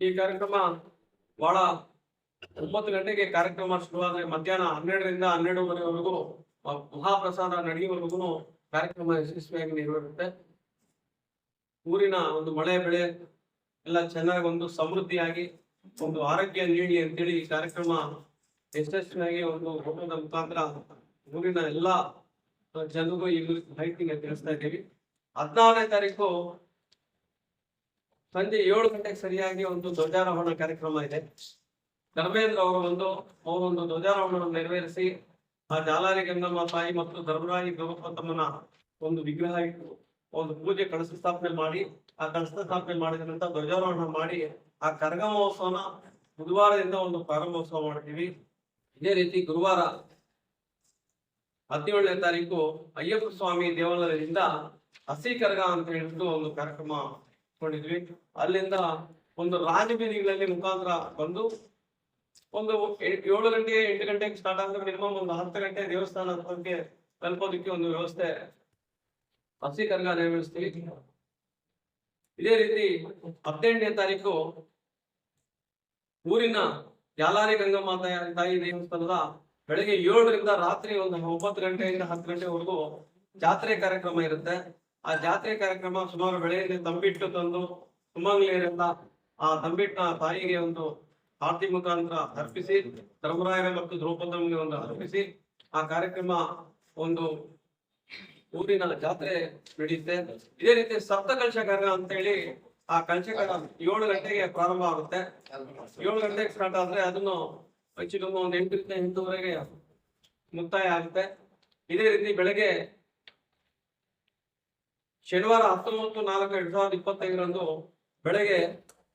ಈ ಕಾರ್ಯಕ್ರಮ ಬಹಳ ಒಂಬತ್ತು ಗಂಟೆಗೆ ಕಾರ್ಯಕ್ರಮ ಶುರುವಾದ್ರೆ ಮಧ್ಯಾಹ್ನ ಹನ್ನೆರಡರಿಂದ ಹನ್ನೆರಡುವರೆವರೆಗೂ ಮಹಾಪ್ರಸಾದ ನಡೆಯುವವರೆಗೂ ಕಾರ್ಯಕ್ರಮ ಯಶಸ್ವಿಯಾಗಿ ನೆರವೇರುತ್ತೆ. ಊರಿನ ಒಂದು ಮಳೆ ಬೆಳೆ, ಎಲ್ಲ ಚೆನ್ನಾಗಿ ಒಂದು ಸಮೃದ್ಧಿಯಾಗಿ, ಒಂದು ಆರೋಗ್ಯ ನೀಡಿ ಅಂತೇಳಿ ಈ ಕಾರ್ಯಕ್ರಮ ಯಶಸ್ವಿಯಾಗಿ ಒಂದು ಹೋಟೋದ ಮುಖಾಂತರ ಊರಿನ ಎಲ್ಲಾ ಜನರಿಗೂ ಈ ಮಾಹಿತಿನ ತಿಳಿಸ್ತಾ ಇದ್ದೀವಿ. ಹದಿನಾರನೇ ತಾರೀಕು ಸಂಜೆ ಏಳು ಗಂಟೆಗೆ ಸರಿಯಾಗಿ ಒಂದು ಧ್ವಜಾರೋಹಣ ಕಾರ್ಯಕ್ರಮ ಇದೆ. ಧರ್ಮೇಂದ್ರ ಅವರು ಒಂದು ಅವರೊಂದು ಧ್ವಜಾರೋಹಣವನ್ನು ನೆರವೇರಿಸಿ, ಆ ಜಾಲಾರಿ ಗಂಗಮ್ಮ ತಾಯಿ ಮತ್ತು ಧರ್ಮರಾಯಿ ಗೌರವತಮ್ಮನ ಒಂದು ವಿಗ್ರಹ ಇಟ್ಟು ಒಂದು ಪೂಜೆ ಕಳಸ ಸ್ಥಾಪನೆ ಮಾಡಿ, ಆ ಕಳಸ ಸ್ಥಾಪನೆ ಮಾಡಿದ ನಂತರ ಧ್ವಜಾರೋಹಣ ಮಾಡಿ, ಆ ಕರಗ ಮಹೋತ್ಸವನ ಬುಧವಾರದಿಂದ ಒಂದು ಪ್ರಾರಂಭೋತ್ಸವ ಮಾಡ್ತೀವಿ. ಇದೇ ರೀತಿ ಗುರುವಾರ ಹದಿನೇಳನೇ ತಾರೀಕು ಅಯ್ಯಪ್ಪ ಸ್ವಾಮಿ ದೇವಾಲಯದಿಂದ ಹಸಿ ಕರಗ ಅಂತ ಹೇಳ್ಬಿಟ್ಟು ಒಂದು ಕಾರ್ಯಕ್ರಮ ಕೊಂಡಿದ್ವಿ. ಅಲ್ಲಿಂದ ಒಂದು ರಾಜಬೀದಿಗಳಲ್ಲಿ ಮುಖಾಂತರ ಬಂದು ಒಂದು ಏಳು ಗಂಟೆ, ಎಂಟು ಗಂಟೆಗೆ ಸ್ಟಾರ್ಟ್ ಆದ್ರೆ ಮಿನಿಮಮ್ ಒಂದು ಹತ್ತು ಗಂಟೆ ದೇವಸ್ಥಾನ ಬಗ್ಗೆ ತಲುಪೋದಕ್ಕೆ ಒಂದು ವ್ಯವಸ್ಥೆ. ಹಸಿ ಕರ್ಗ ನೆರವೇರಿಸ್ತೀವಿ ಇದೇ ರೀತಿ ಹದಿನೆಂಟನೇ ತಾರೀಕು ಊರಿನ ಯಾಲಾರಿ ಗಂಗಮ್ಮ ತಾಯಿ ದೇವಸ್ಥಾನದ ಬೆಳಗ್ಗೆ ಏಳರಿಂದ ರಾತ್ರಿ ಒಂದು ಒಂಬತ್ತು ಗಂಟೆಯಿಂದ ಹತ್ತು ಗಂಟೆವರೆಗೂ ಜಾತ್ರೆ ಕಾರ್ಯಕ್ರಮ ಇರುತ್ತೆ. ಆ ಜಾತ್ರೆ ಕಾರ್ಯಕ್ರಮ ಸುಮಾರು ಬೆಳೆಯಲ್ಲಿ ತಂಬಿಟ್ಟು ತಂದು ಸುಮಂಗ್ಲಿಯರಿಂದ ಆ ತಂಬಿಟ್ಟನ ತಾಯಿಗೆ ಒಂದು ಆರತಿ ಮುಖಾಂತರ ಅರ್ಪಿಸಿ, ಧರ್ಮರಾಯರ ಮತ್ತು ದ್ರೌಪದಮ್ಗೆ ಒಂದು ಅರ್ಪಿಸಿ, ಆ ಕಾರ್ಯಕ್ರಮ ಒಂದು ಊರಿನ ಜಾತ್ರೆ ನಡೆಯುತ್ತೆ. ಇದೇ ರೀತಿ ಸಪ್ತ ಕಾರ್ಯ ಅಂತ ಹೇಳಿ ಆ ಕಲಶಕರ ಏಳು ಗಂಟೆಗೆ ಪ್ರಾರಂಭ ಆಗುತ್ತೆ. ಏಳು ಗಂಟೆಗೆ ಸ್ಟಾರ್ಟ್ ಆದ್ರೆ ಅದನ್ನು ಹೆಚ್ಚು ಒಂದು ಎಂಟರಿಂದ ಎಂಟುವರೆಗೆ ಮುಕ್ತಾಯ ಆಗುತ್ತೆ. ಇದೇ ರೀತಿ ಬೆಳಗ್ಗೆ ಶನಿವಾರ ಹತ್ತೊಂಬತ್ತು ನಾಲ್ಕು ಎರಡ್ ಸಾವಿರದ ಇಪ್ಪತ್ತೈದರಂದು ಬೆಳಗ್ಗೆ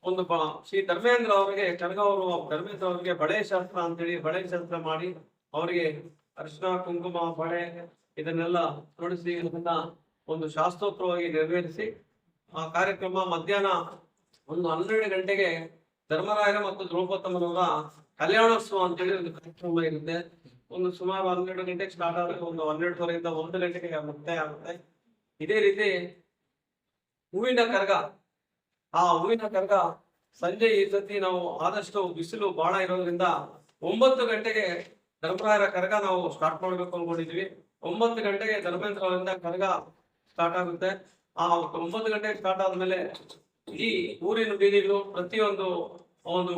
ಒಂದು ಶ್ರೀ ಧರ್ಮೇಂದ್ರ ಅವರಿಗೆ ಕನಕ ಅವರು, ಧರ್ಮೇಂದ್ರ ಅವರಿಗೆ ಬಳೆ ಶಾಸ್ತ್ರ ಅಂತೇಳಿ ಬಳೆ ಶಾಸ್ತ್ರ ಮಾಡಿ ಅವರಿಗೆ ಅರ್ಶನ, ಕುಂಕುಮ, ಬಳೆ ಇದನ್ನೆಲ್ಲ ತೊಡಿಸಿ ಇದನ್ನ ಒಂದು ಶಾಸ್ತ್ರೋತ್ತರವಾಗಿ ನೆರವೇರಿಸಿ ಆ ಕಾರ್ಯಕ್ರಮ ಮಧ್ಯಾಹ್ನ ಒಂದು ಹನ್ನೆರಡು ಗಂಟೆಗೆ ಧರ್ಮರಾಯರ ಮತ್ತು ದ್ರೌಪದಮ್ಮನವರ ಕಲ್ಯಾಣೋತ್ಸವ ಅಂತೇಳಿ ಒಂದು ಕಾರ್ಯಕ್ರಮ ಇರುತ್ತೆ. ಒಂದು ಸುಮಾರು ಹನ್ನೆರಡು ಗಂಟೆಗೆ ಸ್ಟಾರ್ಟ್ ಆದ್ರೆ ಒಂದು ಹನ್ನೆರಡುವರೆಯಿಂದ ಒಂದು ಗಂಟೆಗೆ ಮುಕ್ತಾಯ ಆಗುತ್ತೆ. ಇದೇ ರೀತಿ ಹೂವಿನ ಕರಗ, ಆ ಹೂವಿನ ಕರಗ ಸಂಜೆ ಈ ಸತಿ ನಾವು ಆದಷ್ಟು ಬಿಸಿಲು ಬಹಳ ಇರೋದ್ರಿಂದ ಒಂಬತ್ತು ಗಂಟೆಗೆ ಧರ್ಮರಾಯರ ಕರಗ ನಾವು ಸ್ಟಾರ್ಟ್ ಮಾಡ್ಬೇಕು ಅನ್ಕೊಂಡಿದ್ವಿ. ಒಂಬತ್ತು ಗಂಟೆಗೆ ಧರ್ಮೇಂದ್ರ ಅವರಿಂದ ಕರಗ ಸ್ಟಾರ್ಟ್ ಆಗುತ್ತೆ. ಆ ಒಂಬತ್ತು ಗಂಟೆಗೆ ಸ್ಟಾರ್ಟ್ ಆದ್ಮೇಲೆ ಈ ಊರಿನ ಬೀದಿಗಳು ಪ್ರತಿಯೊಂದು ಒಂದು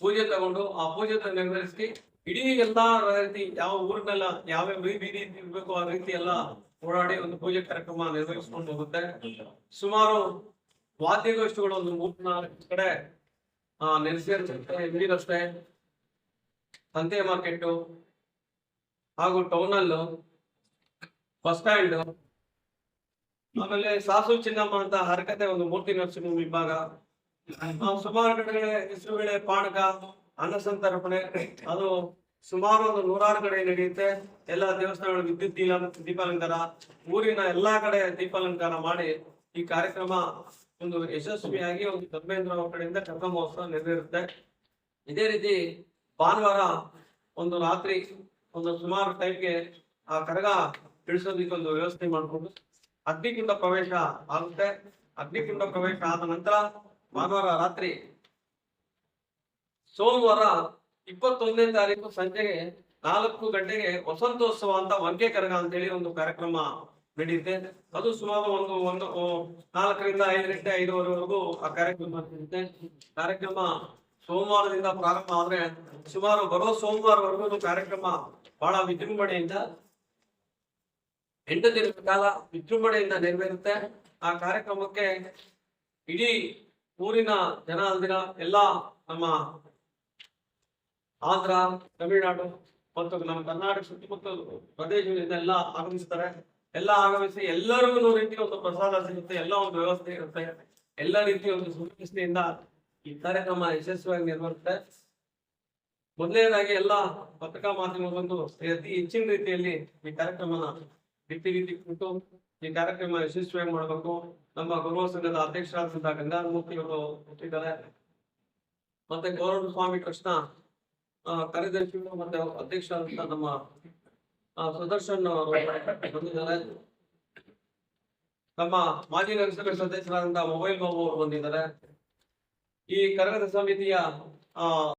ಪೂಜೆ ತಗೊಂಡು ಆ ಪೂಜೆ ನೆರವೇರಿಸಿ ಇಡೀ ಎಲ್ಲಾ ರೀತಿ ಯಾವ ಊರಿನೆಲ್ಲ ಯಾವ್ಯಾವ ಬೀದಿ ಇರ್ಬೇಕು ಆ ರೀತಿ ಎಲ್ಲ ಓಡಾಡಿ ಒಂದು ಪೂಜೆ ಕಾರ್ಯಕ್ರಮ ನಿರ್ವಹಿಸ್ಕೊಂಡು ಹೋಗುತ್ತೆ. ಸುಮಾರು ವಾದ್ಯಗೋಷ್ಠಿಗಳು ಒಂದು ಮೂರ್ನಾಲ್ಕು ಕಡೆ, ಆ ನೆಲೆಸಿರುತ್ತೆ ರಸ್ತೆ ಸಂತೆ ಮಾರ್ಕೆಟ್ ಹಾಗೂ ಟೌನ್ ಬಸ್ ಸ್ಟ್ಯಾಂಡ್. ಆಮೇಲೆ ಸಾಸು ಚಿನ್ನಮ್ಮ ಅಂತ ಹರಕತೆ ಒಂದು ಮೂರ್ತಿ ನರಸಿಂಹ ವಿಭಾಗ. ಸುಮಾರು ಕಡೆ ಹೆಸರುಗಳೇ ಪಾನಕ ಅನ್ನ ಸಂತರ್ಪಣೆ ಅದು ಸುಮಾರು ಒಂದು ನೂರಾರು ಕಡೆ ನಡೆಯುತ್ತೆ. ಎಲ್ಲ ದೇವಸ್ಥಾನಗಳು ವಿದ್ಯುತ್ ದೀಪ ದೀಪಾಲಂಕಾರ, ಊರಿನ ಎಲ್ಲಾ ಕಡೆ ದೀಪಾಲಂಕಾರ ಮಾಡಿ ಈ ಕಾರ್ಯಕ್ರಮ ಒಂದು ಯಶಸ್ವಿಯಾಗಿ ಒಂದು ಧರ್ಮೇಂದ್ರ ಕಡೆಯಿಂದ ಕರ್ಕ ಮಹೋತ್ಸವ ನೆರವೇರುತ್ತೆ. ಇದೇ ರೀತಿ ಭಾನುವಾರ ಒಂದು ರಾತ್ರಿ, ಒಂದು ಸುಮಾರು ಟೈಮ್ಗೆ ಆ ಕರಗ ಇಳಿಸೋದಿಕ್ಕೆ ಒಂದು ವ್ಯವಸ್ಥೆ ಮಾಡಿಕೊಂಡು ಅಗ್ನಿಕುಂಡ ಪ್ರವೇಶ ಆಗುತ್ತೆ. ಅಗ್ನಿಕುಂಡ ಪ್ರವೇಶ ಆದ ನಂತರ ಭಾನುವಾರ ರಾತ್ರಿ ಸೋಮವಾರ ಇಪ್ಪತ್ತೊಂದನೇ ತಾರೀಕು ಸಂಜೆಗೆ ನಾಲ್ಕು ಗಂಟೆಗೆ ವಸಂತೋತ್ಸವ ಅಂತ ಒನ್ಕೆ ಕರಗ ಅಂತೇಳಿ ಒಂದು ಕಾರ್ಯಕ್ರಮ ನಡೆಯುತ್ತೆ ಅದು ಸುಮಾರು ಒಂದು ಒಂದು ನಾಲ್ಕರಿಂದ ಐದು ಗಂಟೆ, ಐದುವರೆವರೆಗೂ ಆ ಕಾರ್ಯಕ್ರಮ ನಡೆಯುತ್ತೆ ಕಾರ್ಯಕ್ರಮ ಸೋಮವಾರದಿಂದ ಪ್ರಾರಂಭ ಆದ್ರೆ ಸುಮಾರು ಬರೋ ಸೋಮವಾರವರೆಗೂ ಕಾರ್ಯಕ್ರಮ ಬಹಳ ವಿಜೃಂಭಣೆಯಿಂದ, ಎಂಟು ದಿನಗಳ ಕಾಲ ವಿಜೃಂಭಣೆಯಿಂದ ನೆರವೇರುತ್ತೆ. ಆ ಕಾರ್ಯಕ್ರಮಕ್ಕೆ ಇಡೀ ಊರಿನ ಜನ ಅಲ್ದಿರ ಎಲ್ಲಾ ನಮ್ಮ ಆಂಧ್ರ, ತಮಿಳುನಾಡು ಮತ್ತು ನಮ್ಮ ಕರ್ನಾಟಕ ಸುತ್ತಮುತ್ತಲು ಪ್ರದೇಶಗಳಿಂದ ಎಲ್ಲ ಆಗಮಿಸ್ತಾರೆ. ಎಲ್ಲ ಆಗಮಿಸಿ ಎಲ್ಲರಿಗೂ ರೀತಿಯ ಒಂದು ಪ್ರಸಾದ ಸಿಗುತ್ತೆ, ಎಲ್ಲ ಒಂದು ವ್ಯವಸ್ಥೆ ಇರುತ್ತೆ. ಎಲ್ಲ ರೀತಿಯ ಒಂದು ಸುವ್ಯವಸ್ಥೆಯಿಂದ ಈ ಕಾರ್ಯಕ್ರಮ ಯಶಸ್ವಿಯಾಗಿ ನಿರ್ವಹಿಸುತ್ತೆ. ಮೊದಲನೇದಾಗಿ ಎಲ್ಲ ಪತ್ರಿಕಾ ಮಾಧ್ಯಮ ಬಂದು ಅತಿ ಹೆಚ್ಚಿನ ರೀತಿಯಲ್ಲಿ ಈ ಕಾರ್ಯಕ್ರಮನ ರೀತಿ ರೀತಿ ಕೊಟ್ಟು ಈ ಕಾರ್ಯಕ್ರಮ ಯಶಸ್ವಿಯಾಗಿ ಮಾಡಬೇಕು. ನಮ್ಮ ಗೌರವ ಸಂಘದ ಅಧ್ಯಕ್ಷರಾದಂತಹ ಗಂಗಾಧರಮೂರ್ತಿ ಅವರು ಕೊಟ್ಟಿದ್ದಾರೆ ಮತ್ತೆ ಗೌರವ ಸ್ವಾಮಿ ಕೃಷ್ಣ ಆ, ಕಾರ್ಯದರ್ಶಿಗಳು ಮತ್ತೆ ಅಧ್ಯಕ್ಷ ನಮ್ಮ ಸುದರ್ಶನ್ ಅವರು ಬಂದಿದ್ದಾರೆ. ನಮ್ಮ ಮಾಜಿ ನಗರಸಭೆ ಸದಸ್ಯರಾದಂತಹ ಮೊಬೈಲ್ ಬಾಬು ಅವರು ಬಂದಿದ್ದಾರೆ. ಈ ಕರಗದ ಸಮಿತಿಯ ಆ